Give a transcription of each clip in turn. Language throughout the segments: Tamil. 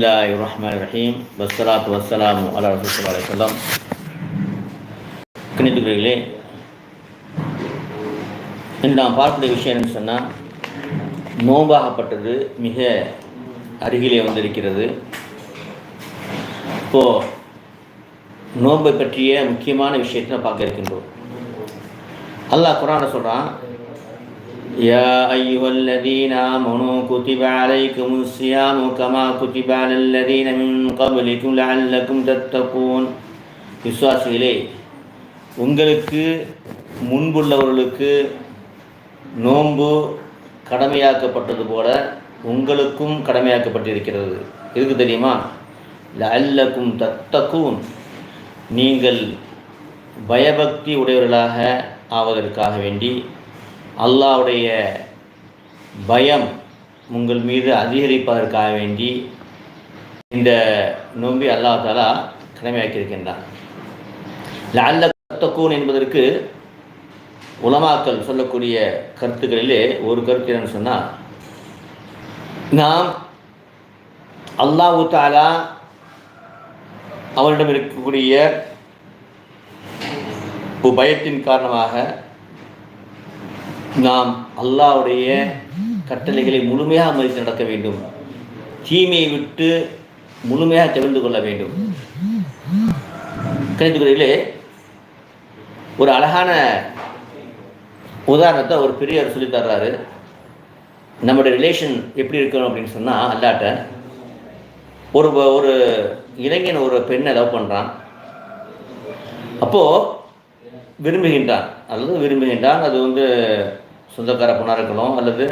الله الرحمن الرحيم والصلاة والسلام على رسول الله عليه وسلم கணித்துக்கிறீர்களே இன்று நாம் பார்க்கக்கூடிய விஷயம் என்னன்னு சொன்னால் நோம்பாகப்பட்டது மிக அருகிலே வந்திருக்கிறது இப்போது நோன்பை பற்றிய முக்கியமான விஷயத்தை நாம் பார்க்க இருக்கின்றோம் அல்லாஹ் குரானை சொல்கிறான் يا أيها الذين آمنوا كتب عليكم الصيام كما كتب على الذين من قبلكم لعلكم تتقون விசுவாசிகளே உங்களுக்கு முன்புள்ளவர்களுக்கு நோன்பு கடமையாக்கப்பட்டது போல உங்களுக்கும் கடமையாக்கப்பட்டிருக்கிறது எதுக்கு தெரியுமா லல்லக்கும் தத்தக்கும் நீங்கள் பயபக்தி உடையவர்களாக ஆவதற்காக வேண்டி அல்லாவுடைய பயம் உங்கள் மீது அதிகரிப்பதற்காக வேண்டி இந்த நோம்பி அல்லா தாலா கடமையாக்கியிருக்கின்றான். லல்ல தக்கூன் என்பதற்கு உலமாக்கள் சொல்லக்கூடிய கருத்துக்களிலே ஒரு கருத்து என்னன்னு சொன்னால் நாம் அல்லாஹு தாலா அவரிடம் இருக்கக்கூடிய பயத்தின் காரணமாக நாம் அல்லாவுடைய கட்டளைகளை முழுமையாக மதித்து நடக்க வேண்டும். தீமையை விட்டு முழுமையாக தெரிந்து கொள்ள வேண்டும். கணித்துக்குறையிலே ஒரு அழகான உதாரணத்தை ஒரு பெரியவர் சொல்லி தர்றாரு. நம்முடைய ரிலேஷன் எப்படி இருக்கணும்? அப்படின்னு சொன்னால் அல்லாட்ட ஒரு ஒரு இளைஞன் ஒரு பெண்ணை லவ் பண்ணுறான் அப்போது விரும்புகின்றான். அல்லது விரும்புகின்றான் அது வந்து சொந்தக்கார பொண்ணாக இருக்கலாம் அல்லது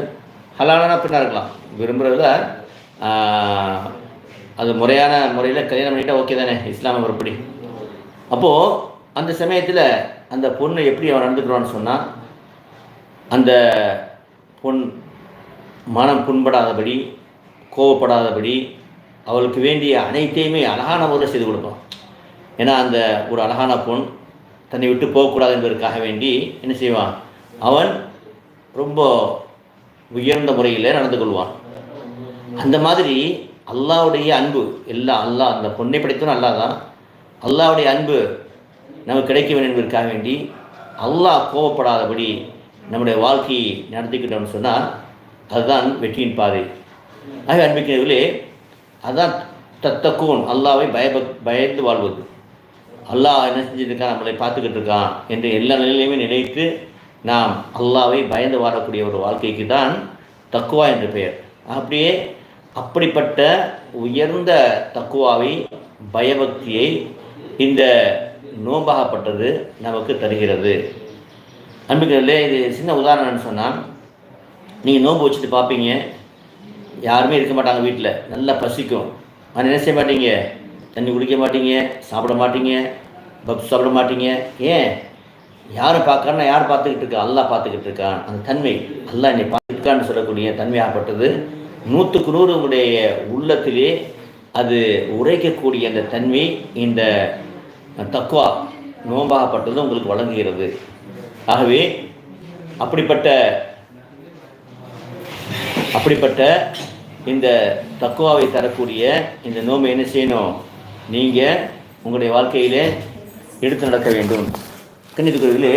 ஹலாலான பெண்ணாக இருக்கலாம். விரும்புகிறதுல அது முறையான முறையில் கல்யாணம் பண்ணிட்டா ஓகே தானே இஸ்லாமிய முறைப்படி. அப்போது அந்த சமயத்தில் அந்த பொண்ணு எப்படி அவன் நடந்துக்கிறான்னு சொன்னால் அந்த பொன் மனம் புண்படாதபடி கோவப்படாதபடி அவளுக்கு வேண்டிய அனைத்தையுமே அழகான முறையில் செய்து கொடுப்பான். ஏன்னா அந்த ஒரு அழகான பொண் தன்னை விட்டு போகக்கூடாது என்பதற்காக வேண்டி என்ன செய்வான்? அவன் ரொம்ப உயர்ந்த முறையில் நடந்து கொள்வான். அந்த மாதிரி அல்லாவுடைய அன்பு எல்லா அல்லாஹ் அந்த பொண்ணை படைத்தவன் அல்லா தான் அல்லாவுடைய அன்பு நமக்கு கிடைக்க வேண்டும் என்பதற்காக வேண்டி அல்லாஹ் கோவப்படாதபடி நம்முடைய வாழ்க்கையை நடத்திக்கிட்டோம்னு சொன்னால் அதுதான் வெற்றியின் பாதை. ஆகவே அன்பிக்கிறவர்களே அதுதான் தத்தக்கூன் அல்லாவை பயப பயந்து வாழ்வது. அல்லாஹ் என்ன செஞ்சுருக்கான்? நம்மளை பார்த்துக்கிட்டு இருக்கான் என்று எல்லா நிலையிலையுமே நினைத்து நாம் அல்லாவை பயந்து வாழக்கூடிய ஒரு வாழ்க்கைக்கு தான் தக்குவா என்று பெயர். அப்படியே அப்படிப்பட்ட உயர்ந்த தக்குவாவை பயபக்தியை இந்த நோம்பாகப்பட்டது நமக்கு தருகிறது. அன்புகளே இது சின்ன உதாரணம்னு சொன்னால் நீங்கள் நோன்பு வச்சுட்டு பார்ப்பீங்க. யாருமே இருக்க மாட்டாங்க வீட்டில் நல்லா பசிக்கும். ஆனால் என்ன செய்ய மாட்டீங்க? தண்ணி குடிக்க மாட்டீங்க சாப்பிட மாட்டீங்க பப்ஸ் சாப்பிட மாட்டீங்க. ஏன்? யாரை பார்க்கறனா யார் பார்த்துக்கிட்டு இருக்கா? அல்லா பார்த்துக்கிட்டு இருக்கான். அந்த தன்மை. அல்லா என்னை பார்த்துருக்கான்னு சொல்லக்கூடிய தன்மையாகப்பட்டது நூற்றுக்கு நூறு உங்களுடைய உள்ளத்திலே அது உரைக்கக்கூடிய அந்த தன்மை இந்த தக்குவா நோம்பாகப்பட்டது உங்களுக்கு வழங்குகிறது. ஆகவே அப்படிப்பட்ட அப்படிப்பட்ட இந்த தக்குவாவை தரக்கூடிய இந்த நோம்பை என்ன செய்யணும்? நீங்கள் உங்களுடைய வாழ்க்கையில் எடுத்து நடக்க வேண்டும். கண்ணித்துக்குரியவிலே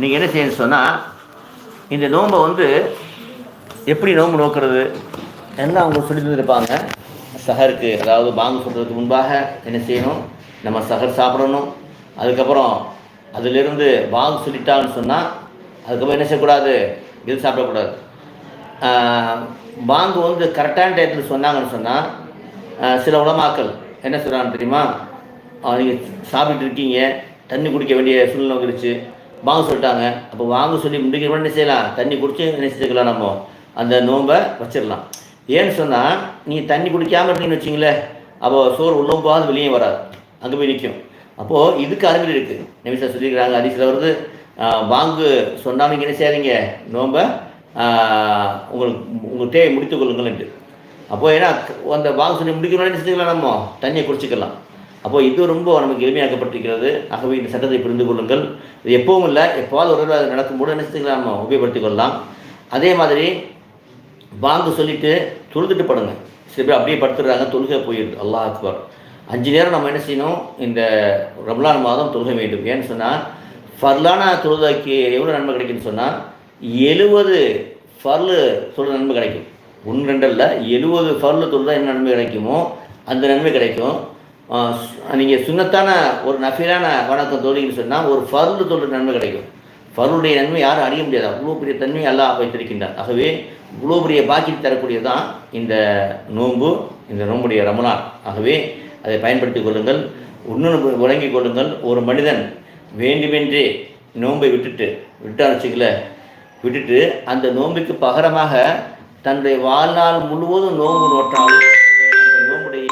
நீங்கள் என்ன செய்யணும் சொன்னால் இந்த நோம்பை வந்து எப்படி நோம்பு நோக்கிறது என்ன அவங்க சொல்லி தந்துருப்பாங்க. சஹருக்கு அதாவது பாங்கு சொல்கிறதுக்கு முன்பாக என்ன செய்யணும்? நம்ம சஹர் சாப்பிடணும். அதுக்கப்புறம் அதிலிருந்து பாங்கு சொல்லிட்டான்னு சொன்னால் அதுக்கப்புறம் என்ன செய்யக்கூடாது? இது சாப்பிடக்கூடாது. பாங்கு வந்து கரெக்டான டயத்தில் சொன்னாங்கன்னு சொன்னால் சில உலமாக்கள் என்ன சொல்கிறாங்க தெரியுமா? நீங்கள் சாப்பிட்டு இருக்கீங்க. தண்ணி குடிக்க வேண்டிய சூழ்நிலை வந்துருச்சு வாங்க சொல்லிட்டாங்க. அப்போ வாங்க சொல்லி முடிக்கிற என்ன செய்யலாம்? தண்ணி குடிச்சு என்ன செஞ்சுக்கலாம் நம்ம? அந்த நோன்பை வச்சிடலாம். ஏன்னு சொன்னால் நீங்கள் தண்ணி குடிக்காமல் இருந்தீங்கன்னு வச்சிங்களேன் அப்போ சோறு உள்ளவும் போகாது வெளியே வராது. அங்கே போய் நிற்கும் அப்போது இதுக்கு அனுமதி இருக்குது நிமிஷம் சொல்லியிருக்கிறாங்க அதிசயில் வருது. வாங்கு. சொன்னால் நீங்கள் என்ன செய்யாதீங்க? நோம்பை உங்களுக்கு உங்கள் தேவை முடித்து கொள்ளுங்கள்ன்ட்டு அப்போ ஏன்னா அந்த வாங்க சொல்லி முடிக்கணும்னு செஞ்சுக்கலாம் நம்ம. தண்ணியை குடிச்சிக்கலாம். அப்போ இது ரொம்ப நமக்கு எளிமையாக்கப்பட்டிருக்கிறது. ஆகவே இந்த சட்டத்தை புரிந்து கொள்ளுங்கள். இது எப்பவும் இல்லை எப்போவாது ஒரு தடவை அது நடக்கும்போது என்ன செஞ்சுக்கலாம் நம்ம உபயோகப்படுத்திக் கொள்ளலாம். அதே மாதிரி வாங்க சொல்லிவிட்டு தொழுதுட்டு படுங்க. சில பேர் அப்படியே படுத்துடுறாங்க தொழுகை போயிடுது. அல்லாஹ் அக்பர். அஞ்சு நேரம் நம்ம என்ன செய்யணும்? இந்த ரம்லான் மாதம் தொழுகை வேண்டும். ஏன்னு சொன்னால் ஃபர்லான தொழுகைக்கு எவ்வளோ நன்மை கிடைக்குன்னு சொன்னால் எழுபது ஃபர்லு தொழுது நன்மை கிடைக்கும். ஒன்று ரெண்டில் எழுபது ஃபர்ல தொழுதா என்ன நன்மை கிடைக்குமோ அந்த நன்மை கிடைக்கும். நீங்கள் சுண்ணத்தான ஒரு நஃபீலான வணக்கம் தொழுகின்னு சொன்னால் ஒரு ஃபர்ல தொழுது நன்மை கிடைக்கும். ஃபருடைய நன்மை யாரும் அறிய முடியாது. அவ்வளோ பெரிய தன்மை எல்லாம் வைத்திருக்கின்றார் ஆகவே இவ்வளோ பெரிய பாக்கி தரக்கூடியதான் இந்த நோன்பு இந்த நோம்புடைய ரமலான். ஆகவே அதை பயன்படுத்திக் கொள்ளுங்கள். இன்னொன்று விளங்கிக் கொள்ளுங்கள். ஒரு மனிதன் வேண்டுமென்றே நோன்பை விட்டுட்டு விட்டான்னு வச்சுக்கல விட்டுட்டு அந்த நோன்புக்கு பகரமாக தன்னுடைய வாழ்நாள் முழுவதும் நோன்பு நோற்றாலும் அந்த நோம்புடைய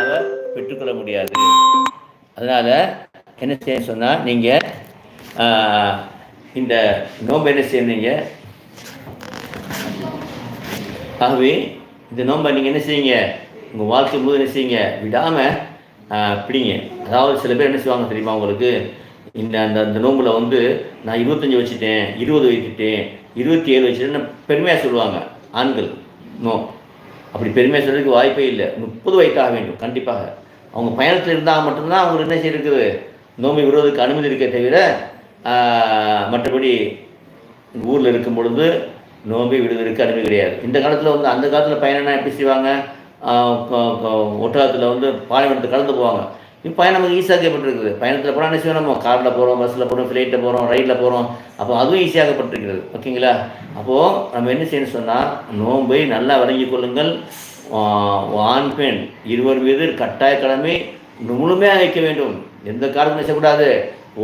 அவர் பெற்றுக்கொள்ள முடியாது. அதனால் என்ன செய்ய சொன்னால் நீங்கள் இந்த நோன்பு என்ன செய்யணுங்க ஆகவே இந்த நோன்பை நீங்கள் என்ன செய்யுங்க உங்கள் வாழ்க்கை முழு என்ன செய்யுங்க விடாமல் பிடிங்க. அதாவது சில பேர் என்ன செய்வாங்க தெரியுமா உங்களுக்கு? இந்த அந்த அந்த நோம்பில் வந்து நான் இருபத்தஞ்சி வச்சுட்டேன் இருபது வைத்துட்டேன் இருபத்தி ஏழு வச்சுட்டேன்னு பெருமையாக சொல்லுவாங்க ஆண்கள். நோ. அப்படி பெருமையாக சொல்கிறதுக்கு வாய்ப்பே இல்லை. முப்பது வைத்தாக வேண்டும் கண்டிப்பாக. அவங்க பயணத்தில் இருந்தால் மட்டும்தான் அவங்க என்ன செய்யிருக்குது நோம்பை விடுவதற்கு அனுமதி இருக்க தவிர மற்றபடி ஊரில் இருக்கும் பொழுது நோம்பி விடுவதற்கு அனுமதி கிடையாது. இந்த காலத்தில் வந்து அந்த காலத்தில் பயணம்னா எப்படி செய்வாங்க? ஒட்டகத்தில் வந்து பாலைவனத்தை கலந்து போவாங்க. இப்போ பயணம் நமக்கு ஈஸியாகப்பட்டிருக்குது பயணத்தில் போனால் என்ன நம்ம? காரில் போகிறோம் பஸ்ஸில் போகிறோம் ஃப்ளைட்டில் போகிறோம் ரயிலில் போகிறோம் அப்போ அதுவும் ஈஸியாகப்பட்டிருக்கிறது ஓகேங்களா? அப்போது நம்ம என்ன செய்யணும் சொன்னால் நோன்பை நல்லா விளங்கிக் கொள்ளுங்கள். ஆண் பெண் இருவர் மீது கட்டாய கடமை முழுமையாக வைக்க வேண்டும். எந்த காரணமும் செய்யக்கூடாது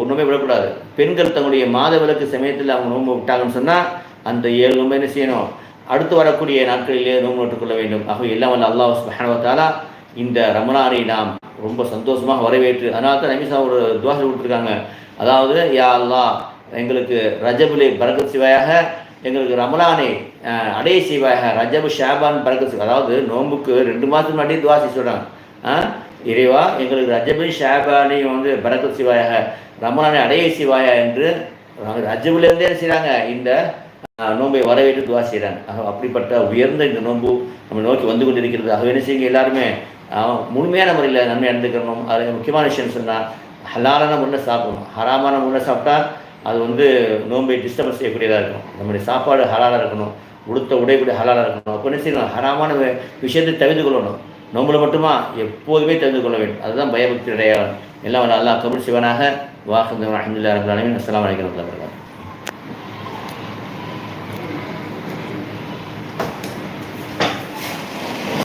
ஒன்றுமே விடக்கூடாது. பெண்கள் தங்களுடைய மாத விளக்கு சமயத்தில் அவங்க நோன்பு விட்டாங்கன்னு சொன்னால் அந்த ஏழு நோன்பு என்ன செய்யணும்? அடுத்து வரக்கூடிய நாட்களிலே நோன்பு விட்டுக்கொள்ள வேண்டும். ஆகவே எல்லாம் வல்ல அல்லாஹ் சுப்ஹானஹு இந்த ரமலானை நாம் ரொம்ப சந்தோஷமாக வரவேற்று அதனால தான் நமிசா ஒரு துவாசை கொடுத்துருக்காங்க அதாவது யா அல்லாஹ் எங்களுக்கு ரஜபுலே பரகத் சிவாயாக எங்களுக்கு ரமலானை அடைய சிவாயாக ரஜபு ஷாபான் பரகத் சிவா அதாவது நோன்புக்கு ரெண்டு மாதத்துக்கு முன்னாடி துவாசி சொல்கிறாங்க இறைவா எங்களுக்கு ரஜபு ஷாபானையும் வந்து பரகத் சிவாயாக ரமலானை அடைய சிவாயா என்று ரஜபுலேருந்தே செய்கிறாங்க இந்த நோன்பை வரவேற்று துவா செய்கிறாங்க அப்படிப்பட்ட உயர்ந்த இந்த நோன்பு நம்ம நோக்கி வந்து கொண்டிருக்கிறது. ஆகவே என்ன செய்யுங்க எல்லாருமே? முழுமையான முறையில் நன்மை அடைந்துக்கணும் அது முக்கியமான விஷயம் சொன்னால் ஹலாலான முறை சாப்பிடணும். ஹராமான முன்னே சாப்பிட்டா அது வந்து நோன்பை டிஸ்டர்பன்ஸ் செய்யக்கூடியதாக இருக்கும் நம்முடைய சாப்பாடு ஹலாலாக இருக்கணும். உடுத்த உடைக்கூடிய ஹலாலாக இருக்கணும். அப்போ என்ன செய்யணும்? ஹராமான விஷயத்தை தவிர்த்து கொள்ளணும். நோம்பில் மட்டுமா? எப்போதுமே தெரிந்து கொள்ள வேண்டும். அதுதான் பயபக்தி அடையாளம். எல்லாம் நல்லா அல்லாஹ் சிவனாக வாஹந்து அஹமதுல்லா ரபுல்லாலுமே அஸ்லாம் வலைக்கம்